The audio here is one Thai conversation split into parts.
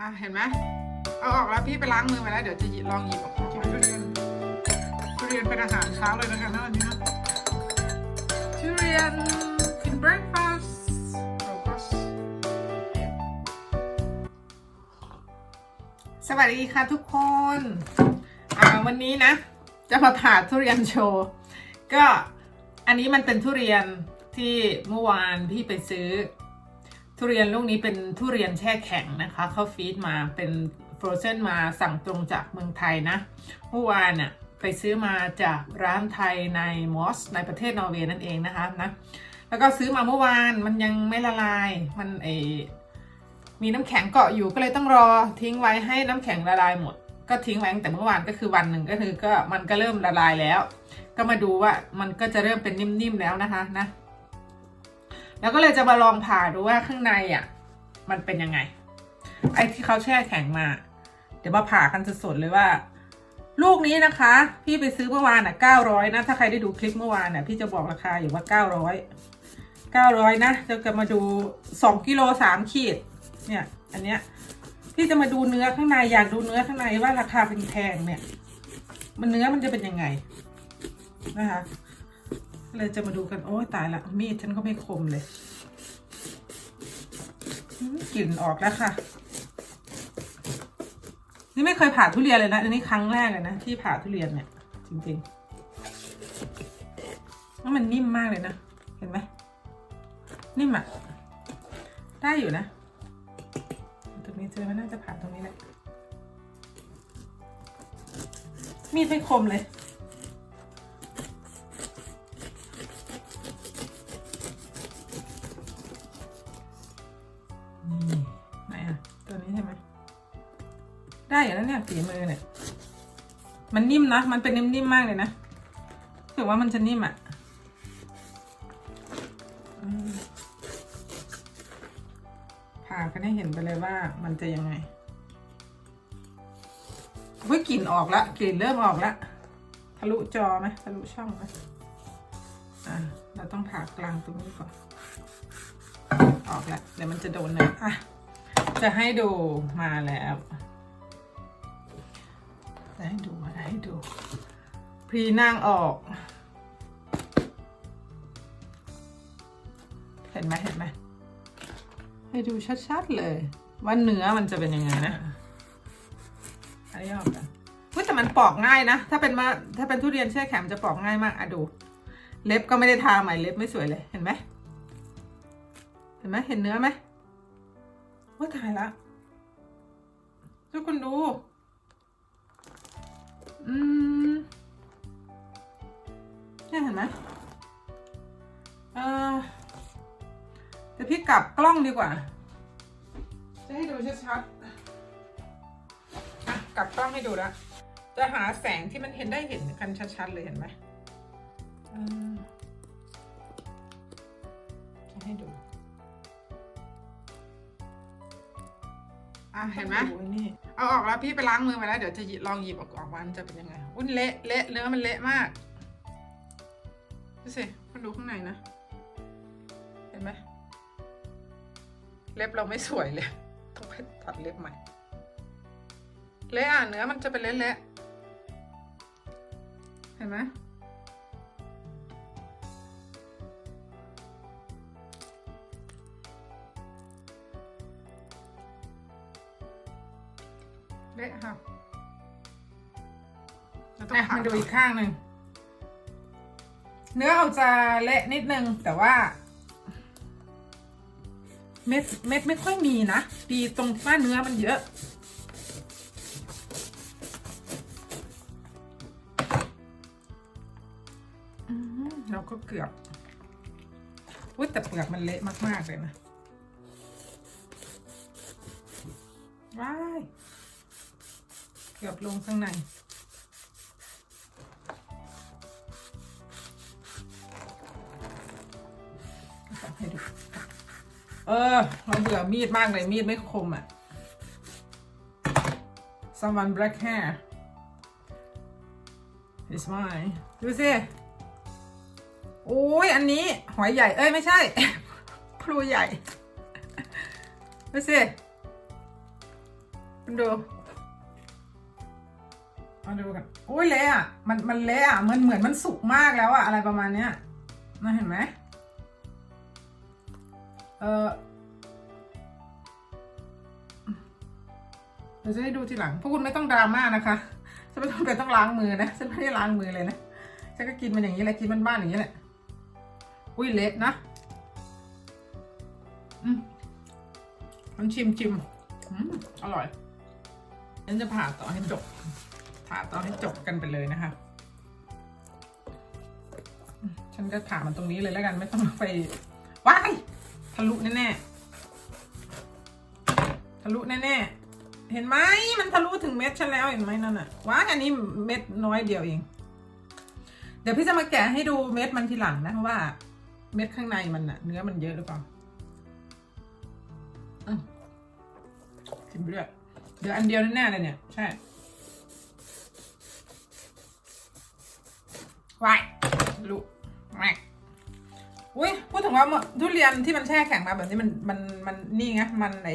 อะเห็นไหมเอาออกแล้วพี่ไปล้างมือมาแล้วเดี๋ยวจะหยิบลองหยิบออกมาทุเรียนทุเรียนเป็นอาหารเช้าเลยนะคะนะวันนี้นะทุเรียนกิน breakfast เราก็สวัสดีค่ะทุกคนอ่าวันนี้นะ จะมาผ่าทุเรียนโชว์ ก็อันนี้มันเป็นทุเรียนที่เมื่อวานพี่ไปซื้อ ทุเรียนลูกนี้เป็นทุเรียนแช่แข็งนะคะเขาฟีดมาเป็นฟรอเซนมาสั่งตรงจากเมืองไทยนะเมื่อวานน่ะไปซื้อมาจากร้านไทยในมอสในประเทศนอร์เวย์นั่นเองนะคะนะแล้วก็ซื้อมาเมื่อวานมันยังไม่ละลายมันเอมีน้ำแข็งเกาะอยู่ก็เลยต้องรอทิ้งไว้ให้น้ำแข็งละลายหมด ก็ทิ้งไว้ตั้งแต่เมื่อวานก็คือวันหนึ่งก็คือก็มันก็เริ่มละลายแล้ว ก็มาดูว่ามันก็จะเริ่มเป็นนิ่มๆแล้วนะคะนะ แล้วก็เลยจะมาลองผ่าดูว่าข้างในอะ มันเป็นยังไง ไอ้ที่เขาแช่แข็งมา เดี๋ยวมาผ่ากันสดๆเลยว่า ลูกนี้นะคะ พี่ไปซื้อเมื่อวานอะเก้าร้อยนะ ถ้าใครได้ดูคลิปเมื่อวานอะพี่จะบอกราคาอยู่ว่าเก้าร้อยเก้าร้อยนะจะจะมาดูสองกิโลสามขีด เนี่ย อันเนี้ยพี่จะมาดูเนื้อข้างในอยากดูเนื้อข้างในว่าราคาเป็นแพงๆเนี่ย มันเนื้อมันจะเป็นยังไงนะคะ เลยจะมาดูกันโอ้ยตายละมีดฉันก็ไม่คมเลยกลิ่นออกแล้วค่ะ นี่ไม่เคยผ่าทุเรียนเลยนะ อันนี้ครั้งแรกเลยนะ ที่ผ่าทุเรียนเนี่ย จริงๆแล้วมันนิ่มมากเลยนะ เห็นไหมนิ่มอะได้อยู่นะ ตรงนี้เจอมันน่าจะผ่าตรงนี้แหละ มีดไม่คมเลย ได้อยู่แล้วเนี่ยฝีมือเนี่ย มันนิ่มนะ มันเป็นนิ่มๆมากเลยนะถือว่ามันจะนิ่มอะผ่ากันให้เห็นไปเลยว่ามันจะยังไงเฮ้ยกลิ่นออกละกลิ่นเริ่มออกละทะลุจอไหมทะลุช่องไหมอ่าเราต้องผ่ากลางตรงนี้ก่อน ออกล้วเดี๋ยวมันจะโดนเนยอะจะให้ดูมาแล้ว ให้ดูให้ดู พรีนั่งออก เห็นไหมเห็นไหมให้ดูชัดๆเลยว่าเนื้อมันจะเป็นยังไงนะอันนี้ออกกันเฮ้ยแต่มันปอกง่ายนะ ถ้าเป็นมาถ้าเป็นทุเรียนแช่แข็งมันจะปอกง่ายมากอะดู เล็บก็ไม่ได้ทาใหม่เล็บไม่สวยเลยเห็นไหมเห็นไหมเห็นเนื้อไหมว่าถ่ายละทุกคนดู อืมเนี่ยเห็นไหมเออเดี๋ยวพี่กลับกล้องดีกว่า จะให้ดูชัดๆอะกลับกล้องให้ดูแล้วจะหาแสงที่มันเห็นได้เห็นกันชัดๆเลยเห็นไหมจะให้ดู อะเห็นไหมโอ้ยนี่เอาออกแล้วพี่ไปล้างมือมาแล้วเดี๋ยวจะหยิบลองหยิบออกออกมามันจะเป็นยังไง อุ้นเละเละเนื้อมันเละมากดูสิมันดูข้างในนะ เห็นไหมเล็บเราไม่สวยเลย ต้องไปตัดเล็บใหม่ เละอะเนื้อมันจะเป็นเละๆเห็นไหม เละค่ะเราต้องอะผ่ามาดูอีกข้างหนึ่ง เนื้อเอาจะเละนิดนึง แต่ว่า เม็ดเม็ดไม่ค่อยมีนะ ดีตรงว่าเนื้อมันเยอะ อืมเราก็เกือบอุ้ยแต่เปลือกมันเละมาก ๆ เลยนะ ว้าย เกือบลงข้างในให้ดูเออเราเบื่อมีดมากเลยมีดไม่คมอะ someone black hair it's mine ดูสิโอ้ยอันนี้หอยใหญ่ เอ้ย ไม่ใช่ พลูใหญ่ ดูสิคุณดู มาดูกันโอ้ยเละอะมันมันเละอะมันเหมือนมันสุกมากแล้วอะอะไรประมาณเนี้ยน่าเห็นไหมเออเดี๋ยวจะให้ดูทีหลัง พวกคุณไม่ต้องดราม่านะคะฉันไม่ต้องไปต้องล้างมือนะฉันไม่ได้ล้างมือเลยนะฉันก็กินมันอย่างนี้แหละกินบ้านๆอย่างนี้แหละอุ้ยเละนะอืมมันชิมชิมอืมอร่อยฉันจะผ่าต่อให้จบ ผ่าต่อให้จบกันไปเลยนะคะ ฉันก็ผ่ามันตรงนี้เลยแล้วกันไม่ต้องไปว้ายทะลุแน่ๆทะลุแน่ๆ เห็นไหมมันทะลุถึงเม็ดฉันแล้วเห็นไหมนั่นน่ะว้ายอันนี้เม็ดน้อยเดียวเอง เดี๋ยวพี่จะมาแกะให้ดูเม็ดมันทีหลังนะว่า เม็ดข้างในมันน่ะเนื้อมันเยอะหรือเปล่าอืมกินไปด้วยเดี๋ยวอันเดียวแน่ๆเลยเนี่ย ใช่ วายลูกแม็กอุ้ยพูดถึงว่าทุเรียนที่มันแช่แข็งมาแบบนี้มันมันมันนี่ไงมันไอ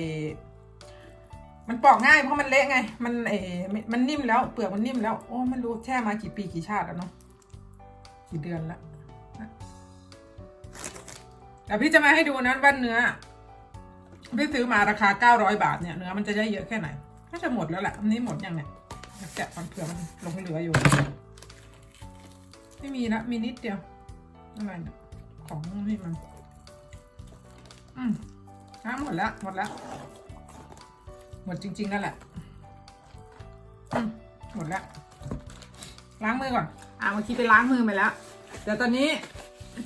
มันปอกง่ายเพราะมันเละไง มันไอมันนิ่มแล้วเปลือกมันนิ่มแล้วโอ้ไม่รู้แช่มากี่ปีกี่ชาติแล้วเนาะกี่เดือนละแต่พี่จะมาให้ดูนะว่าเนื้อพี่ซื้อมาราคาเก้าร้อยบาทเนี่ยเนื้อมันจะได้เยอะแค่ไหนน่าจะหมดแล้วแหละอันนี้หมดยังเนี่ยแกะมันเผื่อมันหลงเหลืออยู่ ไม่มีนะมีนิดเดียวอะไรเนี่ยของนี่มันอืมอะหมดแล้วหมดแล้วหมดจริงๆนั่นแหละอืมหมดแล้วล้างมือก่อน อะเมื่อกี้ไปล้างมือมาแล้วเดี๋ยวตอนนี้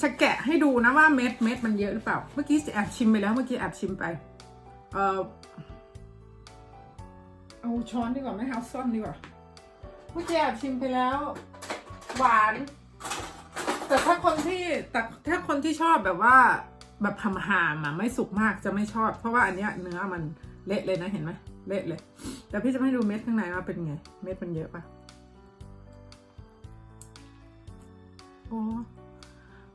จะแกะให้ดูนะว่าเม็ดเม็ดมันเยอะหรือเปล่า เมื่อกี้แอบชิมไปแล้วเมื่อกี้แอบชิมไป เออเอาช้อนดีกว่าไหมเอาซ่อมดีกว่า เมื่อกี้แอบชิมไปแล้ว หวาน แต่ถ้าคนที่แต่ถ้าคนที่ชอบแบบว่าแบบหำหามอะไม่สุกมากจะไม่ชอบ เพราะว่าอันเนี้ยเนื้อมันเละเลยนะเห็นไหมเละเลยแต่พี่จะให้ดูเม็ดข้างในว่าเป็นไง เม็ดมันเยอะปะโอ้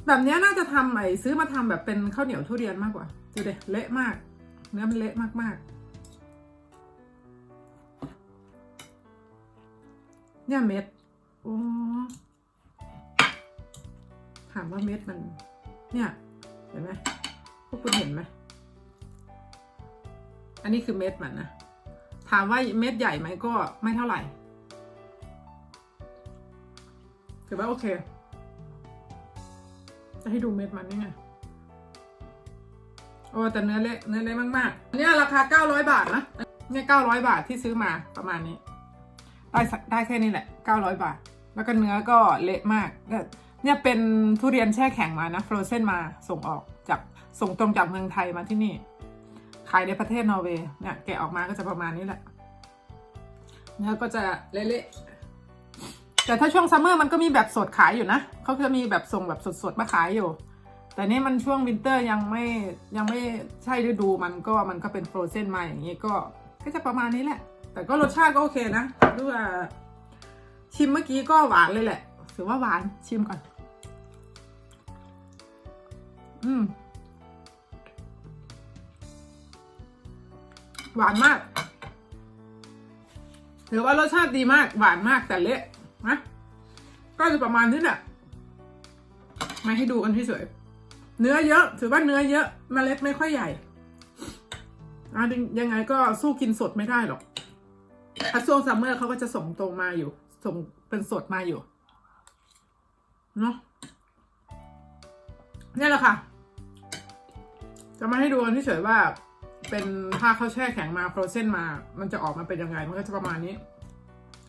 แบบเนี้ยน่าจะทำไอ้ซื้อมาทำแบบเป็นข้าวเหนียวทุเรียนมากกว่าดูเด็เละมาก เนื้อมันเละมากๆเนี่ยเม็ดโอ้ ถามว่าเม็ดมัน เนี่ยเห็นไหมพวกคุณเห็นไหมอันนี้คือเม็ดมันนะถามว่าเม็ดใหญ่ไหมก็ไม่เท่าไหร่ถือว่าโอเค จะให้ดูเม็ดมันนี่ไงโอ้แต่เนื้อเละเนื้อเละมากๆเนี่ยราคาเก้าร้อยบาทนะเนี่ยเก้าร้อยบาทที่ซื้อมาประมาณนี้ ได้ได้แค่นี้แหละเก้าร้อยบาท แล้วก็เนื้อก็เละมากเนี่ย เนี่ยเป็นทุเรียนแช่แข็งมานะฟรอเซนมาส่งออกจากส่งตรงจากเมืองไทยมาที่นี่ ขายในประเทศนอร์เวย์เนี่ยแกะออกมาก็จะประมาณนี้แหละเนื้อก็จะเละๆแต่ถ้าช่วงซัมเมอร์มันก็มีแบบสดขายอยู่นะเขาจะมีแบบส่งแบบสดๆมาขายอยู่ แต่นี่มันช่วงวินเตอร์ยังไม่ยังไม่ใช่ฤดูมันก็มันก็เป็นฟรอเซนมาอย่างนี้ก็ก็จะประมาณนี้แหละ แต่ก็รสชาติก็โอเคนะดูว่าชิมเมื่อกี้ก็หวานเลยแหละถือว่าหวานชิมก่อน อืม หวานมาก ถือว่ารสชาติดีมาก หวานมากแต่เละนะก็จะประมาณนี้แหละมาให้ดูกันที่สวย เนื้อเยอะ ถือว่าเนื้อเยอะมเมล็ดไม่ค่อยใหญ่อะยังไงก็สู้กินสดไม่ได้หรอกถ้าช่วงซัมเมอร์เขาก็จะส่งตรงมาอยู่ ส่งเป็นสดมาอยู่ เนาะนี่แหละค่ะ จะมาให้ดูกันที่เฉยว่า เป็นผ้าเขาแช่แข็งมาโฟรเซนมา มันจะออกมาเป็นยังไง มันก็จะประมาณนี้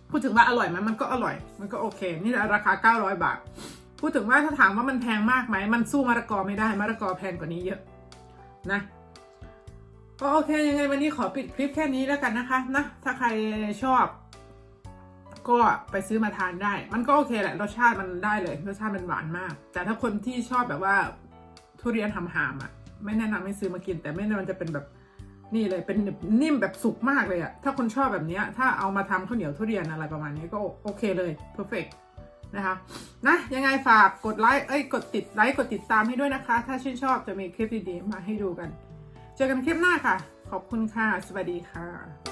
พูดถึงว่าอร่อยไหมมันก็อร่อย มันก็โอเค นี่ราคา 900 บาท พูดถึงว่าถ้าถามว่ามันแพงมากไหม มันสู้มะละกอไม่ได้ มะละกอแพงกว่านี้เยอะ นะก็โอเคยังไงวันนี้ขอปิดคลิปแค่นี้แล้วกันนะคะนะถ้าใครชอบ ก็ไปซื้อมาทานได้ มันก็โอเคแหละรสชาติมันได้เลยรสชาติมันหวานมาก แต่ถ้าคนที่ชอบแบบว่าทุเรียนหำๆอะ ไม่แนะนำให้ซื้อมากิน แต่ไม่แน่มันจะเป็นแบบนี่เลยเป็นนิ่มแบบสุกมากเลยอะถ้าคนชอบแบบนี้ถ้าเอามาทำข้าวเหนียวทุเรียนอะไรประมาณนี้ก็โอเคเลยเพอร์เฟกนะคะนะยังไงฝากกดไลค์เอ้ยกดติดไลค์กดติดตามให้ด้วยนะคะ ถ้าชื่นชอบจะมีคลิปดีๆมาให้ดูกัน เจอกันคลิปหน้าค่ะ ขอบคุณค่ะ สวัสดีค่ะ